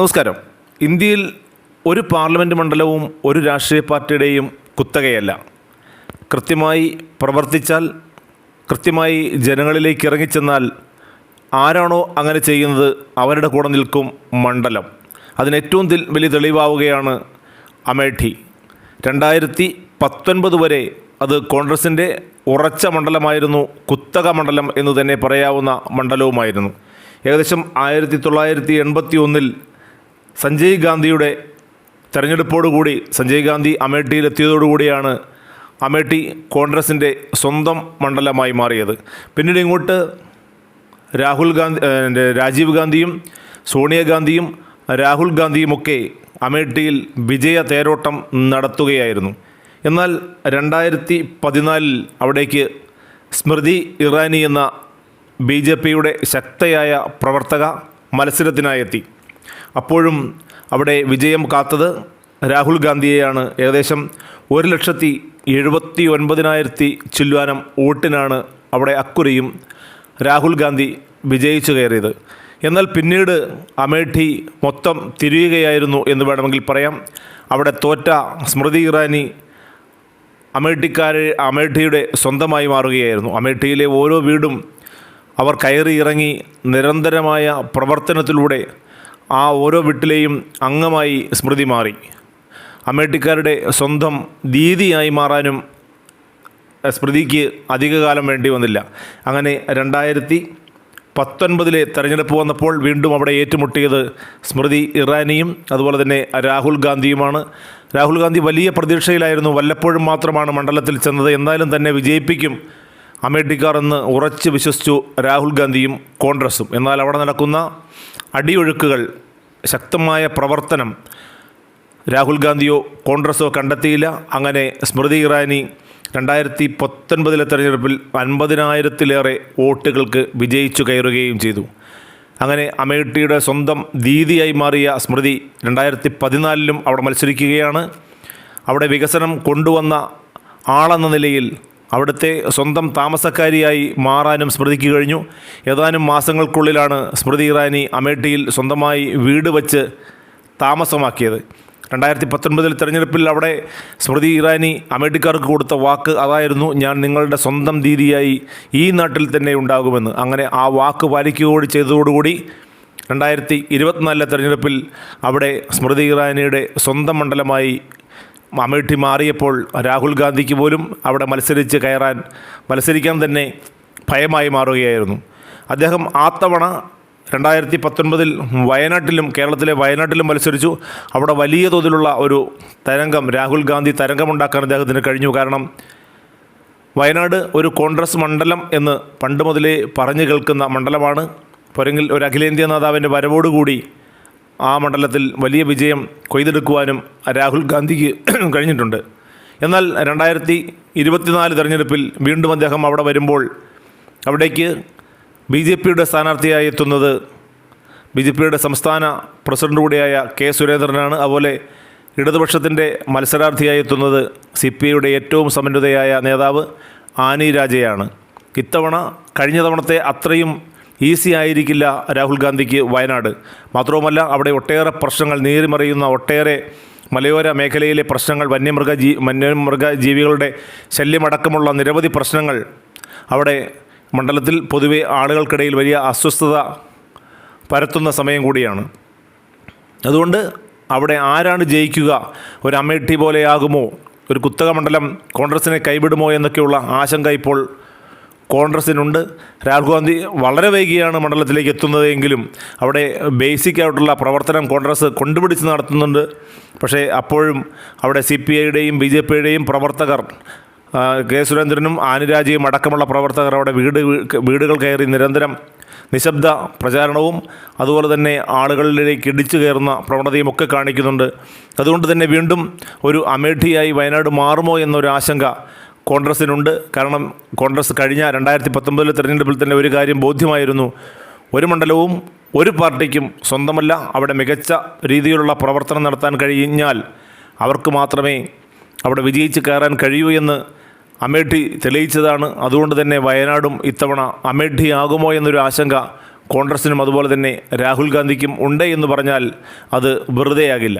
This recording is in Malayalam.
നമസ്കാരം. ഇന്ത്യയിൽ ഒരു പാർലമെന്റ് മണ്ഡലവും ഒരു രാഷ്ട്രീയ പാർട്ടിയുടെയും കുത്തകയല്ല. കൃത്യമായി പ്രവർത്തിച്ചാൽ കൃത്യമായി ജനങ്ങളിലേക്ക് ഇറങ്ങിച്ചെന്നാൽ ആരാണോ അങ്ങനെ ചെയ്യുന്നത് അവരുടെ കൂടെ നിൽക്കും മണ്ഡലം. അതിന് ഏറ്റവും വലിയ തെളിവാവുകയാണ് അമേഠി. രണ്ടായിരത്തി പത്തൊൻപത് വരെ അത് കോൺഗ്രസിന്റെ ഉറച്ച മണ്ഡലമായിരുന്നു കുത്തക മണ്ഡലം എന്ന് തന്നെ പറയാവുന്ന മണ്ഡലവുമായിരുന്നു. ഏകദേശം ആയിരത്തി തൊള്ളായിരത്തി എൺപത്തി ഒന്നിൽ സഞ്ജയ് ഗാന്ധിയുടെ തെരഞ്ഞെടുപ്പോടുകൂടി സഞ്ജയ് ഗാന്ധി അമേഠിയിലെത്തിയതോടുകൂടിയാണ് അമേഠി കോൺഗ്രസിന്റെ സ്വന്തം മണ്ഡലമായി മാറിയത്. പിന്നീട് ഇങ്ങോട്ട് രാഹുൽ ഗാന്ധി രാജീവ് ഗാന്ധിയും സോണിയാഗാന്ധിയും രാഹുൽ ഗാന്ധിയുമൊക്കെ അമേഠിയിൽ വിജയ തേരോട്ടം നടത്തുകയായിരുന്നു. എന്നാൽ രണ്ടായിരത്തി പതിനാലിൽ അവിടേക്ക് സ്മൃതി ഇറാനി എന്ന ബി ജെ പിയുടെ ശക്തയായ പ്രവർത്തക മത്സരത്തിനായെത്തി അപ്പോഴും അവിടെ വിജയം കാത്തത് രാഹുൽ ഗാന്ധിയെയാണ്. ഏകദേശം ഒരു ലക്ഷത്തി എഴുപത്തി ഒൻപതിനായിരത്തി ചില്ലുവാനം വോട്ടിനാണ് അവിടെ അക്കുറിയും രാഹുൽ ഗാന്ധി വിജയിച്ചു കയറിയത്. എന്നാൽ പിന്നീട് അമേഠി മൊത്തം തിരിയുകയായിരുന്നു എന്ന് വേണമെങ്കിൽ പറയാം. അവിടെ തോറ്റ സ്മൃതി ഇറാനി അമേഠിക്കാരെ അമേഠിയുടെ സ്വന്തമായി മാറുകയായിരുന്നു. അമേഠിയിലെ ഓരോ വീടും അവർ കയറി ഇറങ്ങി നിരന്തരമായ പ്രവർത്തനത്തിലൂടെ ആ ഓരോ വീട്ടിലെയും അംഗമായി സ്മൃതി മാറി. അമേഠിക്കാരുടെ സ്വന്തം ദീതിയായി മാറാനും സ്മൃതിക്ക് അധികകാലം വേണ്ടി വന്നില്ല. അങ്ങനെ രണ്ടായിരത്തി പത്തൊൻപതിലെ തെരഞ്ഞെടുപ്പ് വന്നപ്പോൾ വീണ്ടും അവിടെ ഏറ്റുമുട്ടിയത് സ്മൃതി ഇറാനിയും അതുപോലെ തന്നെ രാഹുൽ ഗാന്ധിയുമാണ്. രാഹുൽ ഗാന്ധി വലിയ പ്രതീക്ഷയിലായിരുന്നു. വല്ലപ്പോഴും മാത്രമാണ് മണ്ഡലത്തിൽ ചെന്നത്. എന്നാലും തന്നെ വിജയിപ്പിക്കും അമേഠിക്കാർ എന്ന് ഉറച്ച് വിശ്വസിച്ചു രാഹുൽ ഗാന്ധിയും കോൺഗ്രസും. എന്നാൽ അവിടെ നടക്കുന്ന അടിയൊഴുക്കുകൾ ശക്തമായ പ്രവർത്തനം രാഹുൽ ഗാന്ധിയോ കോൺഗ്രസോ കണ്ടെത്തിയില്ല. അങ്ങനെ സ്മൃതി ഇറാനി രണ്ടായിരത്തി പത്തൊൻപതിലെ തെരഞ്ഞെടുപ്പിൽ അൻപതിനായിരത്തിലേറെ വോട്ടുകൾക്ക് വിജയിച്ചു കയറുകയും ചെയ്തു. അങ്ങനെ അമേഠിയുടെ സ്വന്തം ദീദിയായി മാറിയ സ്മൃതി രണ്ടായിരത്തി പതിനാലിലും അവിടെ മത്സരിക്കുകയാണ്. അവിടെ വികസനം കൊണ്ടുവന്ന ആളെന്ന നിലയിൽ അവിടുത്തെ സ്വന്തം താമസക്കാരിയായി മാറാനും സ്മൃതിക്ക് കഴിഞ്ഞു. ഏതാനും മാസങ്ങൾക്കുള്ളിലാണ് സ്മൃതി ഇറാനി അമേഠിയിൽ സ്വന്തമായി വീട് വച്ച് താമസമാക്കിയത്. രണ്ടായിരത്തി പത്തൊൻപതിൽ തെരഞ്ഞെടുപ്പിൽ അവിടെ സ്മൃതി ഇറാനി അമേഠിക്കാർക്ക് കൊടുത്ത വാക്ക് അതായിരുന്നു ഞാൻ നിങ്ങളുടെ സ്വന്തം ദീദിയായി ഈ നാട്ടിൽ തന്നെ ഉണ്ടാകുമെന്ന്. അങ്ങനെ ആ വാക്ക് പാലിക്കുകയോട് ചെയ്തതോടുകൂടി രണ്ടായിരത്തി ഇരുപത്തിനാലിലെ തെരഞ്ഞെടുപ്പിൽ അവിടെ സ്മൃതി ഇറാനിയുടെ സ്വന്തം മണ്ഡലമായി അമേഠി മാറിയപ്പോൾ രാഹുൽ ഗാന്ധിക്ക് പോലും അവിടെ മത്സരിച്ച് കയറാൻ മത്സരിക്കാൻ തന്നെ ഭയമായി മാറുകയായിരുന്നു. അദ്ദേഹം ആ തവണ രണ്ടായിരത്തി പത്തൊൻപതിൽ വയനാട്ടിലും കേരളത്തിലെ വയനാട്ടിലും മത്സരിച്ചു. അവിടെ വലിയ തോതിലുള്ള ഒരു തരംഗം രാഹുൽ ഗാന്ധി തരംഗമുണ്ടാക്കാൻ അദ്ദേഹത്തിന് കഴിഞ്ഞു. കാരണം വയനാട് ഒരു കോൺഗ്രസ് മണ്ഡലം എന്ന് പണ്ട് മുതലേ പറഞ്ഞു കേൾക്കുന്ന മണ്ഡലമാണ്. പോരെങ്കിൽ ഒരു അഖിലേന്ത്യാ നേതാവിന്റെ വരവോടുകൂടി ആ മണ്ഡലത്തിൽ വലിയ വിജയം കൊയ്തെടുക്കുവാനും രാഹുൽ ഗാന്ധിക്ക് കഴിഞ്ഞിട്ടുണ്ട്. എന്നാൽ രണ്ടായിരത്തി ഇരുപത്തിനാല് തെരഞ്ഞെടുപ്പിൽ വീണ്ടും അദ്ദേഹം അവിടെ വരുമ്പോൾ അവിടേക്ക് ബി ജെ പിയുടെ സ്ഥാനാർത്ഥിയായി എത്തുന്നത് ബി ജെ പിയുടെ സംസ്ഥാന പ്രസിഡന്റ് കൂടിയായ കെ സുരേന്ദ്രനാണ്. അതുപോലെ ഇടതുപക്ഷത്തിന്റെ മത്സരാർത്ഥിയായി എത്തുന്നത് സി പി ഐയുടെ ഏറ്റവും സമന്വിതയായ നേതാവ് ആനി രാജയാണ്. ഇത്തവണ കഴിഞ്ഞ തവണത്തെ അത്രയും ഈസി ആയിരിക്കില്ല രാഹുൽ ഗാന്ധിക്ക് വയനാട്. മാത്രവുമല്ല അവിടെ ഒട്ടേറെ പ്രശ്നങ്ങൾ നീറിമറിയുന്ന ഒട്ടേറെ മലയോര മേഖലയിലെ പ്രശ്നങ്ങൾ വന്യമൃഗ ജീ വന്യമൃഗ ജീവികളുടെ ശല്യമടക്കമുള്ള നിരവധി പ്രശ്നങ്ങൾ അവിടെ മണ്ഡലത്തിൽ പൊതുവെ ആളുകൾക്കിടയിൽ വലിയ അസ്വസ്ഥത പരത്തുന്ന സമയം കൂടിയാണ്. അതുകൊണ്ട് അവിടെ ആരാണ് ജയിക്കുക? ഒരു അമേഠി പോലെയാകുമോ? ഒരു കുത്തക മണ്ഡലം കോൺഗ്രസിനെ കൈവിടുമോ എന്നൊക്കെയുള്ള ആശങ്ക ഇപ്പോൾ കോൺഗ്രസിനുണ്ട്. രാഹുൽ ഗാന്ധി വളരെ വൈകിയാണ് മണ്ഡലത്തിലേക്ക് എത്തുന്നതെങ്കിലും അവിടെ ബേസിക് ആയിട്ടുള്ള പ്രവർത്തനം കോൺഗ്രസ് കൊണ്ടുപിടിച്ച് നടത്തുന്നുണ്ട്. പക്ഷേ അപ്പോഴും അവിടെ സി പി ഐയുടെയും ബി ജെ പിയുടെയും പ്രവർത്തകർ കെ സുരേന്ദ്രനും ആനുരാജിയും അടക്കമുള്ള പ്രവർത്തകർ അവിടെ വീട് വീടുകൾ കയറി നിരന്തരം നിശബ്ദ പ്രചാരണവും അതുപോലെ തന്നെ ആളുകളിലേക്ക് ഇടിച്ചു കയറുന്ന പ്രവണതയും ഒക്കെ കാണിക്കുന്നുണ്ട്. അതുകൊണ്ട് തന്നെ വീണ്ടും ഒരു അമേഠിയായി വയനാട് മാറുമോ എന്നൊരു ആശങ്ക കോൺഗ്രസിനുണ്ട്. കാരണം കോൺഗ്രസ് കഴിഞ്ഞ രണ്ടായിരത്തി പത്തൊമ്പതിലെ തെരഞ്ഞെടുപ്പിൽ തന്നെ ഒരു കാര്യം ബോധ്യമായിരുന്നു. ഒരു മണ്ഡലവും ഒരു പാർട്ടിക്കും സ്വന്തമല്ല. അവിടെ മികച്ച രീതിയിലുള്ള പ്രവർത്തനം നടത്താൻ കഴിഞ്ഞാൽ അവർക്ക് മാത്രമേ അവിടെ വിജയിച്ച് കയറാൻ കഴിയൂ എന്ന് അമേഠി തെളിയിച്ചതാണ്. അതുകൊണ്ട് തന്നെ വയനാടും ഇത്തവണ അമേഠിയാകുമോ എന്നൊരു ആശങ്ക കോൺഗ്രസിനും അതുപോലെ തന്നെ രാഹുൽ ഗാന്ധിക്കും ഉണ്ട് എന്ന് പറഞ്ഞാൽ അത് വെറുതെയാകില്ല.